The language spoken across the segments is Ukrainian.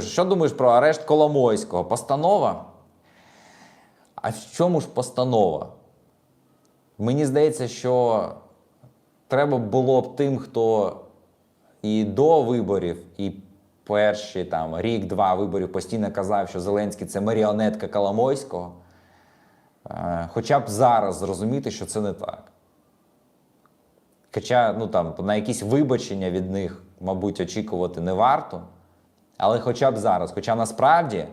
Що думаєш про арешт Коломойського? Постанова? А в чому ж постанова? Мені здається, що треба було б тим, хто і до виборів, і перші там рік-два виборів постійно казав, що Зеленський це маріонетка Коломойського. е, Хоча б зараз зрозуміти, що це не так. Хоча ну, там, на якісь вибачення від них, мабуть, очікувати не варто. Але хоча б зараз. Хоча насправді,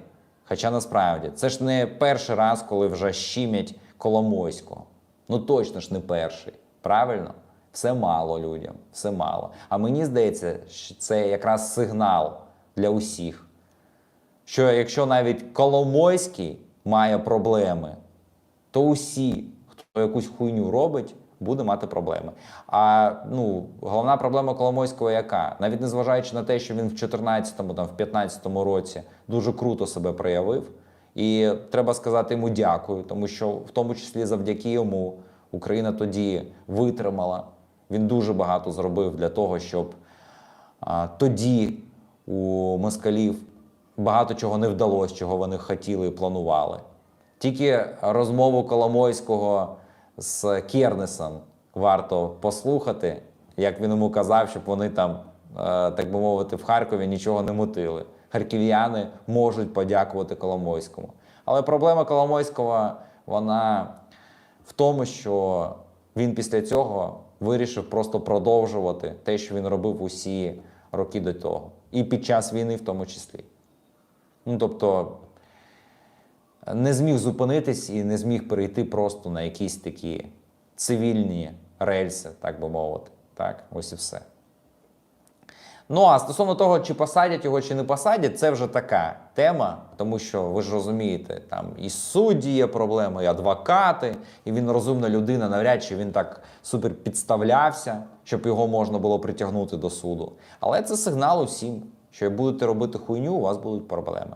хоча насправді, це ж не перший раз, коли вже щимять Коломойського. Ну точно ж не перший. Правильно? Все мало людям, все мало. А мені здається, що це якраз сигнал для усіх. Що якщо навіть Коломойський має проблеми, то усі, хто якусь хуйню робить, буде мати проблеми. А ну, головна проблема Коломойського яка? Навіть незважаючи на те, що він в 14-му, там, в 15-му році дуже круто себе проявив. І треба сказати йому дякую, тому що в тому числі завдяки йому Україна тоді витримала. Він дуже багато зробив для того, щоб а, тоді у москалів багато чого не вдалося, чого вони хотіли і планували. Тільки розмову Коломойського з Кернесом варто послухати, як він йому казав, щоб вони там, е, так би мовити, в Харкові нічого не мутили. Харків'яни можуть подякувати Коломойському. Але проблема Коломойського вона в тому, що він після цього вирішив просто продовжувати те, що він робив усі роки до того, і під час війни в тому числі. Ну тобто не зміг зупинитись і не зміг перейти просто на якісь такі цивільні рельси, так би мовити. Так, ось і все. Ну а стосовно того, чи посадять його, чи не посадять, це вже така тема, тому що ви ж розумієте, там і судді є проблеми, і адвокати, і він розумна людина, навряд чи він так супер підставлявся, щоб його можна було притягнути до суду. Але це сигнал усім, що як будете робити хуйню, у вас будуть проблеми.